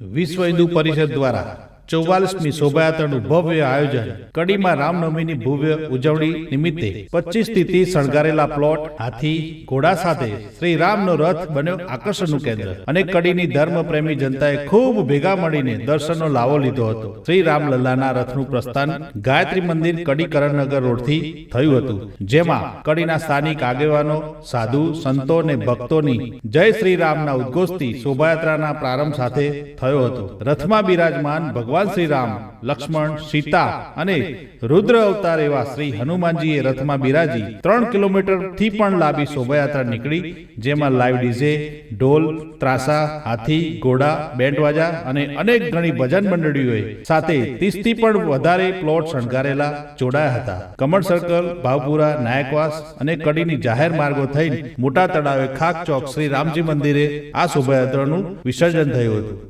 વિશ્વ હિન્દુ પરિષદ દ્વારા ચૌવાલીસમી શોભાયાત્રાનું ભવ્ય આયોજન કડીમાં રામનવમીની ભવ્ય ઉજવણી નિમિત્તે પચીસથી શણગારેલા પ્લોટ, હાથી, ઘોડા સાથે શ્રી રામનો રથ બન્યો આકર્ષણનું કેન્દ્ર. અને કડીની ધર્મ પ્રેમી જનતાએ ખૂબ ભેગા મળીને દર્શનનો લાવો લીધો હતો. શ્રી રામલલ્લાના રથનું પ્રસ્થાન ગાયત્રી મંદિર કડી કરણનગર રોડથી થયું હતું, જેમાં કડીના સ્થાનિક આગેવાનો, સાધુ, સંતો અને ભક્તોની જય શ્રી રામના ઉદ્ઘોષથી શોભાયાત્રાના પ્રારંભ સાથે થયો હતો. રથમાં બિરાજમાન ભગવાન શ્રી રામ લક્ષ્મણ, સીતા અને રુદ્ર અવતાર એવા શ્રી હનુમાનજીએ રથમાં બિરાજી ત્રણ કિલોમીટરથી પણ લાંબી શોભાયાત્રા નીકળી, જેમાં લાઈવ ડીજે, ઢોલ, ત્રાસા, હાથી, ઘોડા, બેન્ડવાજા અને અનેક ઘણી ભજન મંડળીઓએ સાથે ત્રીસથી પણ વધારે પ્લોટ શણગારેલા જોડાયા હતા. કમળ સર્કલ, ભાવપુરા, નાયકવાસ અને કડીની જાહેર માર્ગો થઈને મોટા તળાવે ખાક ચોક શ્રી રામજી મંદિરે આ શોભાયાત્રાનું વિસર્જન થયું હતું.